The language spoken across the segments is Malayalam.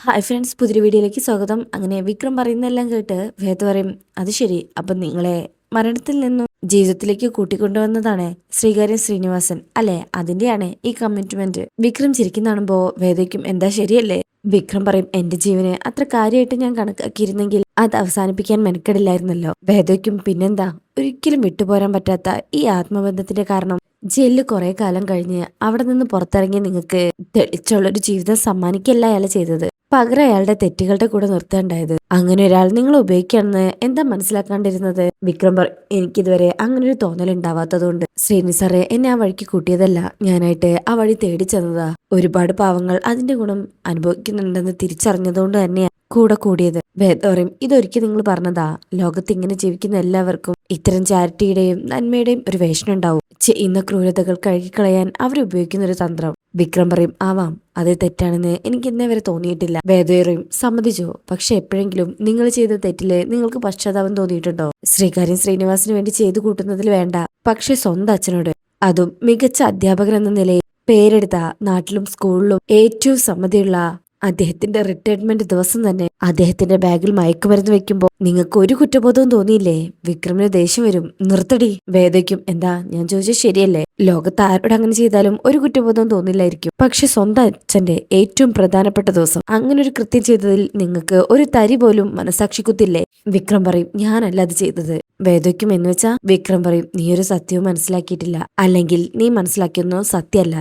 ഹായ് ഫ്രണ്ട്സ് പുതിയ വീഡിയോയിലേക്ക് സ്വാഗതം. അങ്ങനെ വിക്രം പറയുന്നതെല്ലാം കേട്ട് വേദ പറയും അത് ശരി. അപ്പം നിങ്ങളെ മരണത്തിൽ നിന്നും ജീവിതത്തിലേക്ക് കൂട്ടിക്കൊണ്ടുവന്നതാണ് ശ്രീകാര്യം ശ്രീനിവാസൻ അല്ലെ? അതിന്റെയാണ് ഈ കമ്മിറ്റ്മെന്റ് വിക്രം ചിരിക്കുന്നാണുമ്പോ വേദയ്ക്കും എന്താ ശരിയല്ലേ? വിക്രം പറയും എന്റെ ജീവന് അത്ര കാര്യമായിട്ട് ഞാൻ കണക്കാക്കിയിരുന്നെങ്കിൽ അത് അവസാനിപ്പിക്കാൻ മെനക്കെടില്ലായിരുന്നല്ലോ. വേദയ്ക്കും പിന്നെന്താ? ഒരിക്കലും വിട്ടുപോരാൻ പറ്റാത്ത ഈ ആത്മബന്ധത്തിന്റെ കാരണം ജയിലിൽ കുറെ കാലം കഴിഞ്ഞ് അവിടെ നിന്ന് പുറത്തിറങ്ങി നിങ്ങൾക്ക് തെളിച്ചുള്ളൊരു ജീവിതം സമ്മാനിക്കല്ല അയാൾ ചെയ്തത്? പകരം അയാളുടെ തെറ്റുകളുടെ കൂടെ നിർത്തേണ്ടായത്. അങ്ങനെ ഒരാൾ നിങ്ങൾ ഉപയോഗിക്കുകയാണെന്ന് എന്താ മനസ്സിലാക്കാണ്ടിരുന്നത്? വിക്രം പറ എനിക്കിതുവരെ അങ്ങനെ ഒരു തോന്നൽ ഉണ്ടാവാത്തതുകൊണ്ട് ശ്രീനി സാറെ എന്നെ ആ വഴിക്ക് കൂട്ടിയതല്ല. ഞാനായിട്ട് ആ വഴി തേടി ചെന്നതാ. ഒരുപാട് പാവങ്ങൾ അതിന്റെ ഗുണം അനുഭവിക്കുന്നുണ്ടെന്ന് തിരിച്ചറിഞ്ഞതുകൊണ്ട് തന്നെയാ കൂടെ കൂടിയത്. വേദോറയും ഇതൊരിക്കൽ നിങ്ങൾ പറഞ്ഞതാ. ലോകത്ത് ഇങ്ങനെ ജീവിക്കുന്ന എല്ലാവർക്കും ഇത്തരം ചാരിറ്റിയുടെയും നന്മയുടെയും ഒരു വേഷനുണ്ടാവും. ചെയ്യുന്ന ക്രൂരതകൾ കഴുകിക്കളയാൻ അവരുപയോഗിക്കുന്ന ഒരു തന്ത്രം. വിക്രം പറയും ആവാം അത് തെറ്റാണെന്ന് എനിക്ക് ഇന്നേ വരെ തോന്നിയിട്ടില്ല. വേദയറയും സമ്മതിച്ചു പക്ഷെ എപ്പോഴെങ്കിലും നിങ്ങൾ ചെയ്ത തെറ്റിൽ നിങ്ങൾക്ക് പശ്ചാത്താപം തോന്നിയിട്ടുണ്ടോ? ശ്രീകാര്യം ശ്രീനിവാസിന് വേണ്ടി ചെയ്തു കൂട്ടുന്നതിൽ വേണ്ട പക്ഷെ സ്വന്തം അച്ഛനോട്. അതും മികച്ച അധ്യാപകൻ എന്ന നിലയിൽ പേരെടുത്ത നാട്ടിലും സ്കൂളിലും ഏറ്റവും സമ്മതിയുള്ള അദ്ദേഹത്തിന്റെ റിട്ടയർമെന്റ് ദിവസം തന്നെ അദ്ദേഹത്തിന്റെ ബാഗിൽ മയക്കുമരുന്ന് വെക്കുമ്പോൾ നിങ്ങൾക്ക് ഒരു കുറ്റബോധവും തോന്നിയില്ലേ? വിക്രമിന് ദേഷ്യം വരും. നിർത്തടി. വേദയ്ക്കും എന്താ ഞാൻ ചോദിച്ചത് ശരിയല്ലേ? ലോകത്ത് ആരോട് അങ്ങനെ ചെയ്താലും ഒരു കുറ്റബോധവും തോന്നില്ലായിരിക്കും. പക്ഷെ സ്വന്തം അച്ഛന്റെ ഏറ്റവും പ്രധാനപ്പെട്ട ദിവസം. അങ്ങനെ ഒരു കൃത്യം ചെയ്തതിൽ നിങ്ങൾക്ക് ഒരു തരി പോലും മനസാക്ഷി കുത്തില്ലേ വിക്രം പറയും ഞാനല്ല അത് ചെയ്തത്. വേദയ്ക്കും എന്ന് വെച്ചാ വിക്രം പറയും നീ ഒരു സത്യവും മനസ്സിലാക്കിയിട്ടില്ല. അല്ലെങ്കിൽ നീ മനസ്സിലാക്കിയൊന്നും സത്യമല്ല.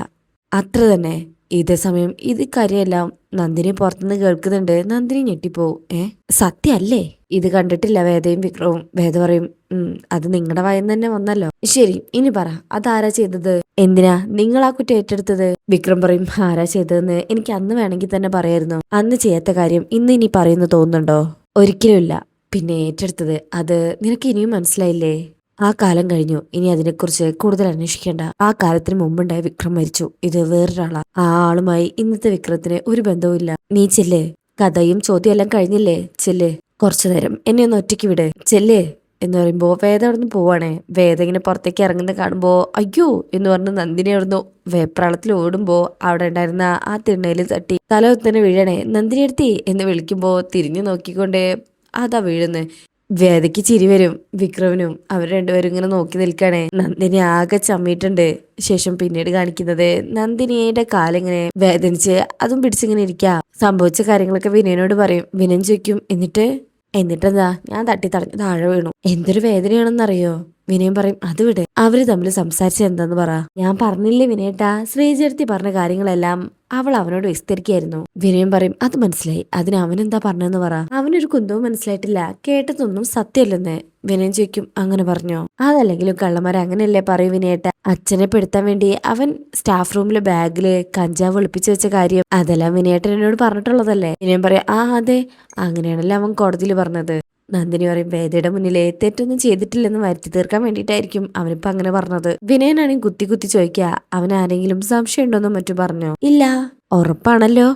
അത്ര തന്നെ. ഇതേ സമയം ഇത് കാര്യമെല്ലാം നന്ദിനി പുറത്തുനിന്ന് കേൾക്കുന്നുണ്ട്. നന്ദിനി ഞെട്ടിപ്പോവും ഏ സത്യല്ലേ ഇത് കണ്ടിട്ടില്ല വേദയും വിക്രവും. വേദ പറയും അത് നിങ്ങളുടെ വായന്ന് തന്നെ വന്നല്ലോ. ശരി ഇനി പറ അതാരാ ചെയ്തത്? എന്തിനാ നിങ്ങൾ ആ കുറ്റം ഏറ്റെടുത്തത്? വിക്രം പറയും ആരാ ചെയ്തതെന്ന് എനിക്ക് അന്ന് വേണമെങ്കിൽ തന്നെ പറയായിരുന്നു. അന്ന് ചെയ്യാത്ത കാര്യം ഇന്ന് ഇനി പറയുന്നു തോന്നുന്നുണ്ടോ? ഒരിക്കലുമില്ല പിന്നെ ഏറ്റെടുത്തത് അത് നിനക്ക് ഇനിയും മനസ്സിലായില്ലേ? ആ കാലം കഴിഞ്ഞു. ഇനി അതിനെക്കുറിച്ച് കൂടുതൽ അന്വേഷിക്കേണ്ട. ആ കാലത്തിന് മുമ്പുണ്ടായ വിക്രം മരിച്ചു. ഇത് വേറൊരാളാ. ആ ആളുമായി ഇന്നത്തെ വിക്രത്തിന് ഒരു ബന്ധവുമില്ല. നീ ചെല്ലേ. കഥയും ചോദ്യം എല്ലാം കഴിഞ്ഞില്ലേ? ചെല്ലേ. കുറച്ചു നേരം. എന്നെ ഒന്ന് ഒറ്റയ്ക്ക് വിട്. ചെല്ലേ എന്ന് പറയുമ്പോൾ വേദ അവിടെ നിന്ന് പോവാണേ. വേദ ഇങ്ങനെ പുറത്തേക്ക് ഇറങ്ങുന്ന കാണുമ്പോൾ അയ്യോ എന്ന് പറഞ്ഞ് നന്ദിനി അവിടുന്ന് വേപ്രാളത്തിൽ ഓടുമ്പോൾ അവിടെ ഉണ്ടായിരുന്ന ആ തിണ്ണയിൽ തട്ടി തല ഒത്തന്നെ വീഴണേ. നന്ദിനി എടുത്തി എന്ന് വിളിക്കുമ്പോൾ തിരിഞ്ഞു നോക്കിക്കൊണ്ട് അതാ വീഴുന്നത് വേദയ്ക്ക് ചിരി വരും വിക്രമിനും. അവർ രണ്ടുപേരും ഇങ്ങനെ നോക്കി നിൽക്കണേ നന്ദിനി ആകെ ചമ്മിയിട്ടുണ്ട്. ശേഷം പിന്നീട് കാണിക്കുന്നത് നന്ദിനിയുടെ കാലിങ്ങനെ വേദനിച്ച് അതും പിടിച്ചിങ്ങനെ ഇരിക്കാ. സംഭവിച്ച കാര്യങ്ങളൊക്കെ വിനയനോട് പറയും. വിനയൻ ചോദിക്കും എന്നിട്ട്? എന്നിട്ടെന്താ? ഞാൻ തട്ടി തടഞ്ഞ് താഴെ വീണു. എന്തൊരു വേദനയാണെന്നറിയോ? വിനയം പറയും അത് വിടെ. അവർ തമ്മിൽ സംസാരിച്ച എന്താന്ന് പറ. ഞാൻ പറഞ്ഞില്ലേ വിനയേട്ടാ? ശ്രീചേർത്തി പറഞ്ഞ കാര്യങ്ങളെല്ലാം അവൾ അവനോട് വിസ്തരിക്കായിരുന്നു വിനയം പറയും അത് മനസ്സിലായി. അതിന് അവനെന്താ പറഞ്ഞെന്ന് പറ. അവനൊരു കുന്തവും മനസ്സിലായിട്ടില്ല. കേട്ടതൊന്നും സത്യമല്ലെന്ന്. വിനയം ചോദിക്കും അങ്ങനെ പറഞ്ഞോ? അതല്ലെങ്കിലും കള്ളന്മാർ അങ്ങനെയല്ലേ പറയൂ വിനയേട്ട. അച്ഛനെ പെടുത്താൻ വേണ്ടി അവൻ സ്റ്റാഫ് റൂമിലെ ബാഗിൽ കഞ്ചാവ് ഒളിപ്പിച്ചു വെച്ച കാര്യം അതെല്ലാം വിനയേട്ടൻ എന്നോട് പറഞ്ഞിട്ടുള്ളതല്ലേ? വിനയം പറയാം ആ അതെ. അങ്ങനെയാണല്ലോ അവൻ കോടതിയിൽ പറഞ്ഞത്. നന്ദിനി പറയും വേദയുടെ മുന്നിലെ തെറ്റൊന്നും ചെയ്തിട്ടില്ലെന്ന് വരുത്തി തീർക്കാൻ വേണ്ടിയിട്ടായിരിക്കും അവനിപ്പോ അങ്ങനെ പറഞ്ഞത്. വിനയനാണെങ്കിൽ കുത്തി കുത്തി ചോദിക്കുക അവൻ ആരെങ്കിലും സംശയം ഉണ്ടോന്നും മറ്റു പറഞ്ഞോ? ഇല്ല ഉറപ്പാണല്ലോ.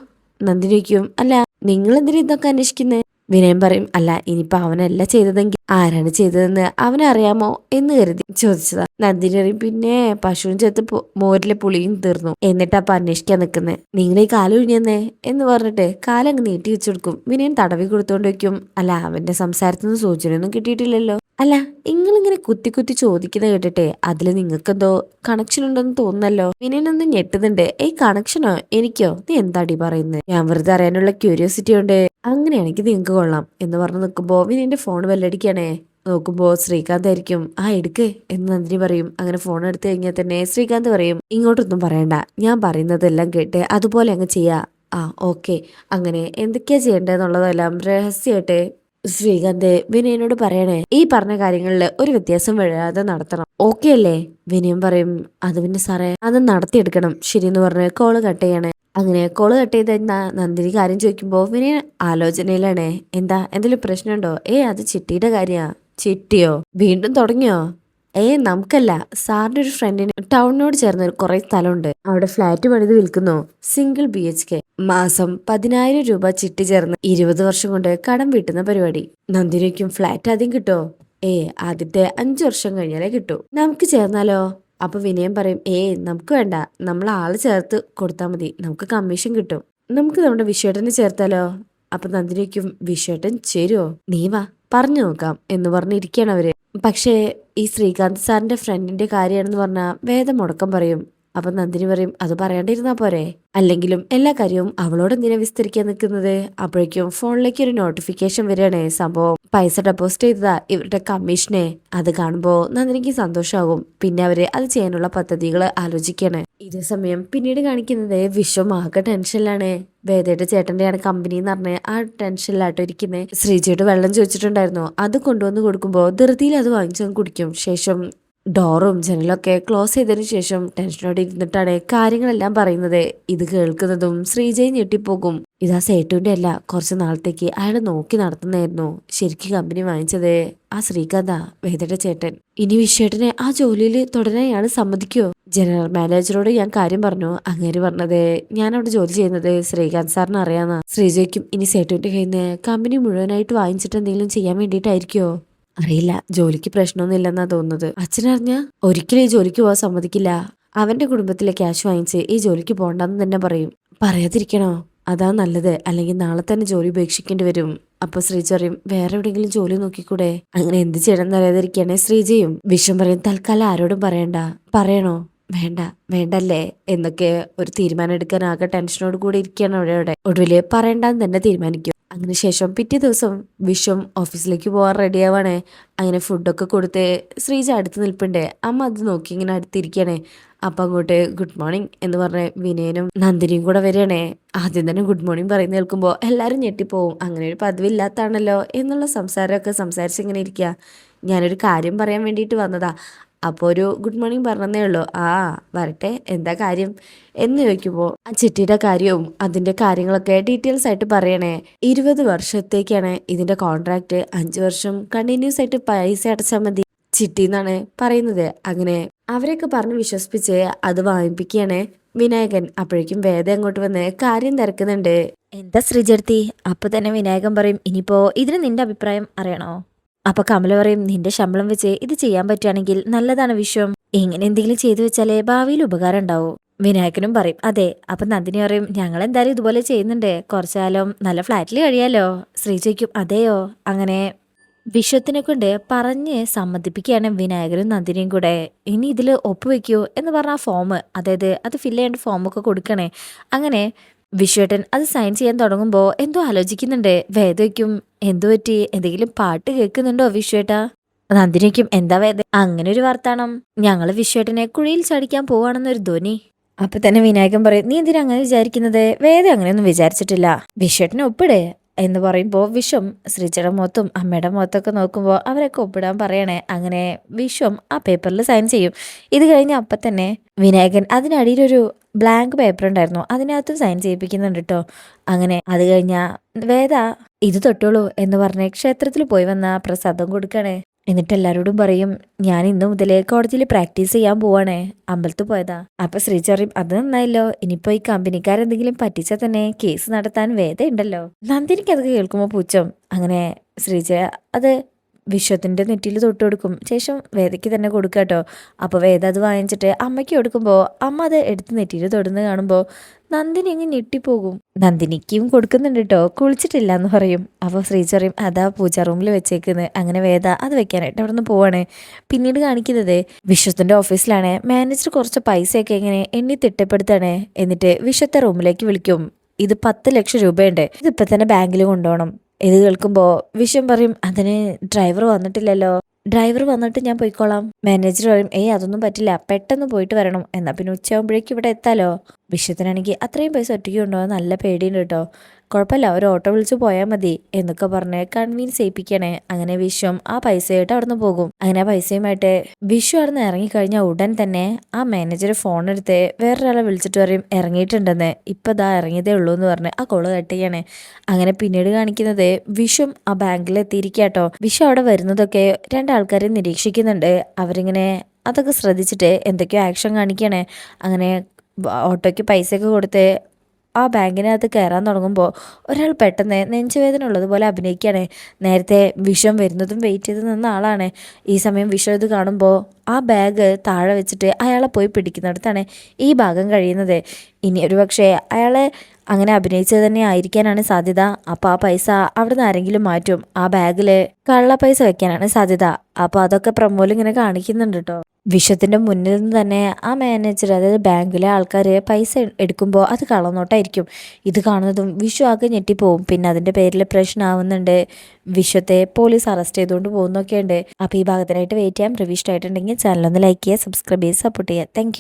നന്ദിനിക്കും ചോദിക്കും അല്ല നിങ്ങൾ എന്തിനാ ഇതൊക്കെ അന്വേഷിക്കുന്നേ? വിനയം പറയും അല്ല ഇനിയിപ്പൊ അവനല്ല ചെയ്തതെങ്കിൽ ആരാണ് ചെയ്തതെന്ന് അവനറിയാമോ? എന്ന് കരുതി ചോദിച്ചതാ. നന്ദിനി അറിയും പിന്നെ പശുവിന് ചേർത്ത് മോരിലെ പുളിയും തീർന്നു. എന്നിട്ട് അപ്പൊ അന്വേഷിക്കാൻ നിൽക്കുന്നത് നിങ്ങൾ ഈ കാലം ഇഴിഞ്ഞെന്നേ എന്ന് പറഞ്ഞിട്ട് കാലങ്ങ് നീട്ടി വെച്ചു കൊടുക്കും. വിനയൻ തടവി കൊടുത്തോണ്ട് വെക്കും. അല്ല അവന്റെ സംസാരത്തിന്ന് സൂചനയൊന്നും കിട്ടിയിട്ടില്ലല്ലോ. അല്ല നിങ്ങളിങ്ങനെ കുത്തി കുത്തി ചോദിക്കുന്നത് കേട്ടിട്ടെ അതിൽ നിങ്ങൾക്കെന്തോ കണക്ഷൻ ഉണ്ടെന്ന് തോന്നുന്നല്ലോ. വിനയനൊന്നും ഞെട്ടുന്നുണ്ട്. ഏയ് കണക്ഷനോ എനിക്കോ? നീ എന്താടി പറയുന്നത് ഞാൻ വെറുതെ അറിയാനുള്ള ക്യൂരിയോസിറ്റി ഉണ്ട് അങ്ങനെയാണെങ്കിൽ നിങ്ങൾക്ക് കൊള്ളാം. എന്ന് പറഞ്ഞു നിൽക്കുമ്പോ വിനയന്റെ ഫോൺ വെല്ലടിക്കണേ നോക്കുമ്പോൾ ശ്രീകാന്ത് ആയിരിക്കും ആ എടുക്ക്. എന്ന് നന്ദിനി പറയും. അങ്ങനെ ഫോൺ എടുത്തു കഴിഞ്ഞാൽ തന്നെ ശ്രീകാന്ത് പറയും ഇങ്ങോട്ടൊന്നും പറയണ്ട. ഞാൻ പറയുന്നതെല്ലാം കേട്ട് അതുപോലെ അങ്ങ് ചെയ്യാ. ആ ഓക്കെ അങ്ങനെ എന്തൊക്കെയാ ചെയ്യേണ്ടതെന്നുള്ളതെല്ലാം രഹസ്യമായിട്ട് ശ്രീകാന്ത് വിനയനോട് പറയണേ ഈ പറഞ്ഞ കാര്യങ്ങളിൽ ഒരു വ്യത്യാസം വരാതെ നടത്തണം. ഓക്കെ അല്ലേ? വിനയം പറയും അത് പിന്നെ സാറേ അത് നടത്തിയെടുക്കണം. ശരിയെന്ന് പറഞ്ഞ് കോൾ കട്ട് ചെയ്യണേ. അങ്ങനെ കോൾ കട്ട് ചെയ്ത നന്ദിനി കാര്യം ചോദിക്കുമ്പോൾ വിനയൻ ആലോചനയിലാണേ എന്താ എന്തെങ്കിലും പ്രശ്നമുണ്ടോ? ഏ അത് ചിട്ടിയുടെ കാര്യാ. ചിട്ടിയോ? വീണ്ടും തുടങ്ങിയോ? ഏ നമുക്കല്ല. സാറിന്റെ ഒരു ഫ്രണ്ടിന് ടൗണിനോട് ചേർന്ന് കുറെ സ്ഥലമുണ്ട്. അവിടെ ഫ്ലാറ്റ് പണിത് വിൽക്കുന്നു. സിംഗിൾ ബി എച്ച് കെ മാസം പതിനായിരം രൂപ ചിട്ടി ചേർന്ന് ഇരുപത് വർഷം കൊണ്ട് കടം വീട്ടുന്ന പരിപാടി. നന്ദിനിക്കും ഫ്ലാറ്റ് ആദ്യം കിട്ടോ? ഏ ആദ്യത്തെ അഞ്ചു വർഷം കഴിഞ്ഞാലേ കിട്ടൂ. നമുക്ക് ചേർന്നാലോ? അപ്പൊ വിനയം പറയും ഏ നമുക്ക് വേണ്ട. നമ്മൾ ആൾ ചേർത്ത് കൊടുത്താൽ മതി. നമുക്ക് കമ്മീഷൻ കിട്ടും. നമുക്ക് നമ്മുടെ വിഷേട്ടനെ ചേർത്താലോ? അപ്പൊ നന്ദിനിക്കും വിഷേട്ടൻ ചേരുവോ? നീ വാ. പറഞ്ഞു നോക്കാം. എന്ന് പറഞ്ഞിരിക്കുകയാണ് അവർ. പക്ഷേ ഈ ശ്രീകാന്ത് സാറിന്റെ ഫ്രണ്ടിന്റെ കാര്യമാണെന്ന് പറഞ്ഞാൽ വേദം മുടക്കം പറയും. അപ്പൊ നന്ദിനി പറയും അത് പറയാണ്ടിരുന്നാ പോരെ? അല്ലെങ്കിലും എല്ലാ കാര്യവും അവളോട് എന്തിനാ വിസ്തരിക്കാൻ നിൽക്കുന്നത്? അപ്പോഴേക്കും ഫോണിലേക്ക് ഒരു നോട്ടിഫിക്കേഷൻ വരികയാണ്. സംഭവം പൈസ ഡെപ്പോസിറ്റ് ചെയ്തതാ ഇവരുടെ കമ്മീഷനെ. അത് കാണുമ്പോൾ നന്ദിനിക്ക് സന്തോഷമാകും പിന്നെ അവർ അത് ചെയ്യാനുള്ള പദ്ധതികൾ ആലോചിക്കാണ്. ഇതേ സമയം പിന്നീട് കാണിക്കുന്നത് വിശ്വം ആകെ ടെൻഷനിലാണ് വേദയുടെ ചേട്ടന്റെയാണ് കമ്പനി എന്ന് പറഞ്ഞ് ആ ടെൻഷനിലാട്ടോ ഇരിക്കുന്നത് ശ്രീജിയോട് വെള്ളം ചോദിച്ചിട്ടുണ്ടായിരുന്നു. അത് കൊണ്ടുവന്ന് കൊടുക്കുമ്പോൾ ധൃതിയിൽ അത് വാങ്ങിച്ചു കുടിക്കും. ശേഷം ഡോറും ജനലൊക്കെ ക്ലോസ് ചെയ്തതിനു ശേഷം ടെൻഷനോടെ ഇരുന്നിട്ടാണ് കാര്യങ്ങളെല്ലാം പറയുന്നത്. ഇത് കേൾക്കുന്നതും ശ്രീജയ് ഞെട്ടിപ്പോകും. ഇതാ സേട്ടുവിന്റെ അല്ല കുറച്ച് നാളത്തേക്ക് അയാൾ നോക്കി നടത്തുന്നതായിരുന്നു. ശരിക്കും കമ്പനി വാങ്ങിച്ചത് ആ ശ്രീകാന്ത വേദയുടെ ചേട്ടൻ. ഇനി വിശ്വേട്ടനെ ആ ജോലിയിൽ തുടരാൻ അയാൾ സമ്മതിക്കോ? ജനറൽ മാനേജറോട് ഞാൻ കാര്യം പറഞ്ഞു. അങ്ങേര് പറഞ്ഞത് ഞാൻ അവിടെ ജോലി ചെയ്യുന്നത് ശ്രീകാന്ത് സാറിന് അറിയാന്നാ. ശ്രീജയ്ക്കും ഇനി സേട്ടുവിന്റെ കയ്യിൽ നിന്ന് കമ്പനി മുഴുവനായിട്ട് വാങ്ങിച്ചിട്ട് എന്തെങ്കിലും ചെയ്യാൻ വേണ്ടിയിട്ടായിരിക്കുമോ അറിയില്ല ജോലിക്ക് പ്രശ്നമൊന്നും ഇല്ലെന്നാ തോന്നുന്നത്. അച്ഛനറിഞ്ഞ ഒരിക്കലും ഈ ജോലിക്ക് പോകാൻ സമ്മതിക്കില്ല. അവന്റെ കുടുംബത്തിലെ ക്യാഷ് വാങ്ങിച്ച് ഈ ജോലിക്ക് പോണ്ടെന്ന് തന്നെ പറയും. പറയാതിരിക്കണോ? അതാ നല്ലത്. അല്ലെങ്കിൽ നാളെ തന്നെ ജോലി ഉപേക്ഷിക്കേണ്ടി വരും. അപ്പൊ ശ്രീജ പറയും വേറെ എവിടെയെങ്കിലും ജോലി നോക്കിക്കൂടെ? അങ്ങനെ എന്ത് ചെയ്യണമെന്ന് അറിയാതിരിക്കണേ ശ്രീജയും. വിഷം പറയും തൽക്കാലം ആരോടും പറയണ്ട. പറയണോ? വേണ്ട വേണ്ടല്ലേ? എന്നൊക്കെ ഒരു തീരുമാനം എടുക്കാൻ ആകെ ടെൻഷനോട് കൂടി ഇരിക്കുകയാണ് അവിടെ. ഒടുവിൽ പറയണ്ടെന്ന് തന്നെ തീരുമാനിക്കും. അങ്ങനെ ശേഷം പിറ്റേ ദിവസം വിശ്വം ഓഫീസിലേക്ക് പോകാൻ റെഡിയാവാണേ അങ്ങനെ ഫുഡൊക്കെ കൊടുത്ത് ശ്രീജ അടുത്ത് നിൽപ്പണ്ടേ. അമ്മ അത് നോക്കി ഇങ്ങനെ അടുത്തിരിക്കണേ അപ്പം അങ്ങോട്ട് ഗുഡ് മോർണിംഗ് എന്ന് പറഞ്ഞ് വിനയനും നന്ദിനിയും കൂടെ വരികയാണേ. ആദ്യം തന്നെ ഗുഡ് മോർണിംഗ് പറയുന്ന കേൾക്കുമ്പോൾ എല്ലാവരും ഞെട്ടിപ്പോവും. അങ്ങനെ ഒരു പതിവില്ലാത്താണല്ലോ എന്നുള്ള സംസാരമൊക്കെ സംസാരിച്ചിങ്ങനെ ഇരിക്കുക. ഞാനൊരു കാര്യം പറയാൻ വേണ്ടിയിട്ട് വന്നതാ. അപ്പോൾ ഒരു ഗുഡ് മോർണിംഗ് പറഞ്ഞതേ ഉള്ളൂ. ആ വരട്ടെ എന്താ കാര്യം? എന്ന് ചോദിക്കുമ്പോൾ ആ ചിട്ടിയുടെ കാര്യവും അതിന്റെ കാര്യങ്ങളൊക്കെ ഡീറ്റെയിൽസ് ആയിട്ട് പറയണേ. ഇരുപത് വർഷത്തേക്കാണ് ഇതിന്റെ കോൺട്രാക്റ്റ് അഞ്ച് വർഷം കണ്ടിന്യൂസ് ആയിട്ട് പൈസ അടച്ചാൽ മതി. ചിട്ടി എന്നാണ് പറയുന്നത്. അങ്ങനെ അവരെയൊക്കെ പറഞ്ഞ് വിശ്വസിപ്പിച്ച് അത് വാങ്ങിപ്പിക്കുകയാണ് വിനായകൻ. അപ്പോഴേക്കും വേദ അങ്ങോട്ട് വന്ന് കാര്യം തിരക്കുന്നുണ്ട്. എന്താ ശ്രീജർത്തി അപ്പൊ തന്നെ വിനായകൻ പറയും ഇനിയിപ്പോ ഇതിന് നിന്റെ അഭിപ്രായം അറിയണോ? അപ്പൊ കമല പറയും നിന്റെ ശമ്പളം വെച്ച് ഇത് ചെയ്യാൻ പറ്റുകയാണെങ്കിൽ നല്ലതാണ് വിശ്വം. ഇങ്ങനെ എന്തെങ്കിലും ചെയ്തു വെച്ചാലേ ഭാവിയിൽ ഉപകാരം ഉണ്ടാവും. വിനായകനും പറയും അതെ. അപ്പൊ നന്ദിനി പറയും ഞങ്ങൾ എന്തായാലും ഇതുപോലെ ചെയ്യുന്നുണ്ട്. കുറച്ചു കാലം നല്ല ഫ്ലാറ്റിൽ കഴിയാലോ? ശ്രീജയ്ക്കും അതെയോ? അങ്ങനെ വിശ്വത്തിനെ കൊണ്ട് പറഞ്ഞ് സമ്മതിപ്പിക്കുകയാണ് വിനായകനും നന്ദിനിയും കൂടെ. ഇനി ഇതിൽ ഒപ്പുവെക്കൂ എന്ന് പറഞ്ഞ ആ ഫോം അതായത് അത് ഫില്ല് ചെയ്യേണ്ട ഫോമൊക്കെ കൊടുക്കണേ. അങ്ങനെ വിശ്വേട്ടൻ അത് സൈൻ ചെയ്യാൻ തുടങ്ങുമ്പോൾ എന്തോ ആലോചിക്കുന്നുണ്ട്. വേദയ്ക്കും എന്തു പറ്റി? എന്തെങ്കിലും പാട്ട് കേൾക്കുന്നുണ്ടോ വിശ്വേട്ടാ? നന്ദിനിക്കും എന്താ വേദ? അങ്ങനെ ഒരു വർത്താനം. ഞങ്ങൾ വിശ്വേട്ടനെ കുഴിയിൽ ചടിക്കാൻ പോവാണെന്നൊരു ധ്വനി. അപ്പൊ തന്നെ വിനായകൻ പറയും നീ എന്തിനാ അങ്ങനെ വിചാരിക്കുന്നത്? വേദ അങ്ങനെയൊന്നും വിചാരിച്ചിട്ടില്ല. വിശ്വേട്ടനെ ഒപ്പിടേ. എന്ന് പറയുമ്പോൾ വിശ്വം ശ്രീച്ചയുടെ മുഖത്തും അമ്മയുടെ മുഖത്തൊക്കെ നോക്കുമ്പോൾ അവരൊക്കെ ഒപ്പിടാൻ പറയണേ. അങ്ങനെ വിശ്വം ആ പേപ്പറിൽ സൈൻ ചെയ്യും. ഇത് കഴിഞ്ഞ് അപ്പം തന്നെ വിനായകൻ അതിനടിയിലൊരു ബ്ലാങ്ക് പേപ്പർ ഉണ്ടായിരുന്നു. അതിനകത്ത് സൈൻ ചെയ്യിപ്പിക്കുന്നുണ്ട് കേട്ടോ അങ്ങനെ അത് കഴിഞ്ഞ വേദ ഇത് തൊട്ടോളൂ എന്ന് പറഞ്ഞ് ക്ഷേത്രത്തിൽ പോയി വന്ന പ്രസാദം കൊടുക്കണേ. എന്നിട്ട് എല്ലാവരോടും പറയും ഞാൻ ഇന്നു മുതലേ കോടതിയിൽ പ്രാക്ടീസ് ചെയ്യാൻ പോവാണേ. അമ്പലത്തിൽ പോയതാ. അപ്പൊ ശ്രീജ പറയും അത് നന്നായല്ലോ. ഇനിയിപ്പോ ഈ കമ്പനിക്കാരെന്തെങ്കിലും പറ്റിച്ചാൽ തന്നെ കേസ് നടത്താൻ വേദ ഉണ്ടല്ലോ നന്ദിനിക്ക് അത് കേൾക്കുമ്പോൾ പൂച്ചം അങ്ങനെ ശ്രീജ അത് വിശ്വത്തിന്റെ നെറ്റിയിൽ തൊട്ട് കൊടുക്കും ശേഷം വേദയ്ക്ക് തന്നെ കൊടുക്കുക കേട്ടോ. അപ്പോൾ വേദ അത് വാങ്ങിച്ചിട്ട് അമ്മയ്ക്ക് കൊടുക്കുമ്പോൾ അമ്മ അത് എടുത്ത് നെറ്റിയിൽ തൊടുന്ന് കാണുമ്പോൾ നന്ദിനി അങ്ങ് ഞെട്ടിപ്പോകും. നന്ദിനിക്കും കൊടുക്കുന്നുണ്ട് കേട്ടോ. കുളിച്ചിട്ടില്ല എന്ന് പറയും. അപ്പോൾ ശ്രീജ പറയും അതാ പൂജ റൂമിൽ വെച്ചേക്കുന്നത് അങ്ങനെ വേദ അത് വെക്കാനായിട്ട് അവിടെ നിന്ന് പോവാണ്. പിന്നീട് കാണിക്കുന്നത് വിശ്വത്തിന്റെ ഓഫീസിലാണ്. മാനേജർ കുറച്ച് പൈസയൊക്കെ ഇങ്ങനെ എണ്ണി തിട്ടപ്പെടുത്താണ്. എന്നിട്ട് വിശ്വത്തെ റൂമിലേക്ക് വിളിക്കും. ഇത് പത്ത് ലക്ഷം രൂപയുണ്ട്. ഇതിപ്പോൾ തന്നെ ബാങ്കിൽ കൊണ്ടുപോകണം. ഇത് കേൾക്കുമ്പോൾ വിശ്വം പറയും അതിന് ഡ്രൈവർ വന്നിട്ടില്ലല്ലോ. ഡ്രൈവർ വന്നിട്ട് ഞാൻ പോയിക്കോളാം. മാനേജർ പറയും ഏയ് അതൊന്നും പറ്റില്ല. പെട്ടെന്ന് പോയിട്ട് വരണം. എന്നാ പിന്നെ ഉച്ചയാകുമ്പോഴേക്കും ഇവിടെ എത്താലോ. വിശ്വത്തിനാണെങ്കിൽ അത്രയും പൈസ ഒറ്റയ്ക്ക് കൊണ്ടുപോകാൻ നല്ല പേടിയുണ്ട് കേട്ടോ. കുഴപ്പമില്ല ഒരു ഓട്ടോ വിളിച്ച് പോയാൽ മതി എന്നൊക്കെ പറഞ്ഞ് കൺവീൻസ് ചെയ്യിപ്പിക്കണേ. അങ്ങനെ വിശ്വം ആ പൈസയായിട്ട് അവിടുന്ന് പോകും. അങ്ങനെ പൈസയുമായിട്ട് വിശ്വം അവിടുന്ന് ഇറങ്ങിക്കഴിഞ്ഞാൽ ഉടൻ തന്നെ ആ മാനേജർ ഫോൺ എടുത്ത് വേറൊരാളെ വിളിച്ചിട്ട് പറയും ഇറങ്ങിയിട്ടുണ്ടെന്ന്. ഇപ്പം ദാ ഇറങ്ങിയതേ ഉള്ളൂ എന്ന് പറഞ്ഞ് ആ കോൾ കട്ട് ചെയ്യണേ. അങ്ങനെ പിന്നീട് കാണിക്കുന്നത് വിശ്വം ആ ബാങ്കിൽ എത്തിയിരിക്കാട്ടോ. വിശ്വം അവിടെ വരുന്നതൊക്കെ രണ്ടാൾക്കാരെ നിരീക്ഷിക്കുന്നുണ്ട്. അവരിങ്ങനെ അതൊക്കെ ശ്രദ്ധിച്ചിട്ട് എന്തൊക്കെയോ ആക്ഷൻ കാണിക്കണേ. അങ്ങനെ ഓട്ടോയ്ക്ക് പൈസയൊക്കെ കൊടുത്ത് ആ ബാങ്കിനകത്ത് കയറാൻ തുടങ്ങുമ്പോൾ ഒരാൾ പെട്ടെന്ന് നെഞ്ചുവേദന ഉള്ളതുപോലെ അഭിനയിക്കുകയാണ്. നേരത്തെ വിഷം വരുന്നതും വെയിറ്റ് ചെയ്ത് നിന്ന ആളാണ്. ഈ സമയം വിഷം ഇത് കാണുമ്പോൾ ആ ബാഗ് താഴെ വെച്ചിട്ട് അയാളെ പോയി പിടിക്കുന്നിടത്താണ് ഈ ഭാഗം കഴിയുന്നത്. ഇനി ഒരു പക്ഷേ അയാളെ അങ്ങനെ അഭിനയിച്ചത് തന്നെ ആയിരിക്കാനാണ് സാധ്യത. അപ്പോൾ ആ പൈസ അവിടെ നിന്ന് ആരെങ്കിലും മാറ്റും. ആ ബാഗിൽ കള്ള പൈസ വെക്കാനാണ് സാധ്യത. അപ്പോൾ അതൊക്കെ പ്രമോൽ ഇങ്ങനെ കാണിക്കുന്നുണ്ട് കേട്ടോ വിഷത്തിന്റെ മുന്നിൽ നിന്ന് തന്നെ ആ മാനേജർ അതായത് ബാങ്കിലെ ആൾക്കാർ പൈസ എടുക്കുമ്പോൾ അത് കള്ളനോട്ടായിരിക്കും. ഇത് കാണുന്നതും വിഷു ആകെ ഞെട്ടിപ്പോവും. പിന്നെ അതിന്റെ പേരിൽ പ്രശ്നമാവുന്നുണ്ട് വിശ്വത്തെ പോലീസ് അറസ്റ്റ് ചെയ്തുകൊണ്ട് പോകുന്നൊക്കെയുണ്ട്. അപ്പോൾ ഈ ഭാഗത്തിനായിട്ട് വെയിറ്റ് ചെയ്യാം. ചാനൽ ഒന്ന് ലൈക്ക് ചെയ്യുക സബ്സ്ക്രൈബ് ചെയ്യുക സപ്പോർട്ട് ചെയ്യുക. താങ്ക്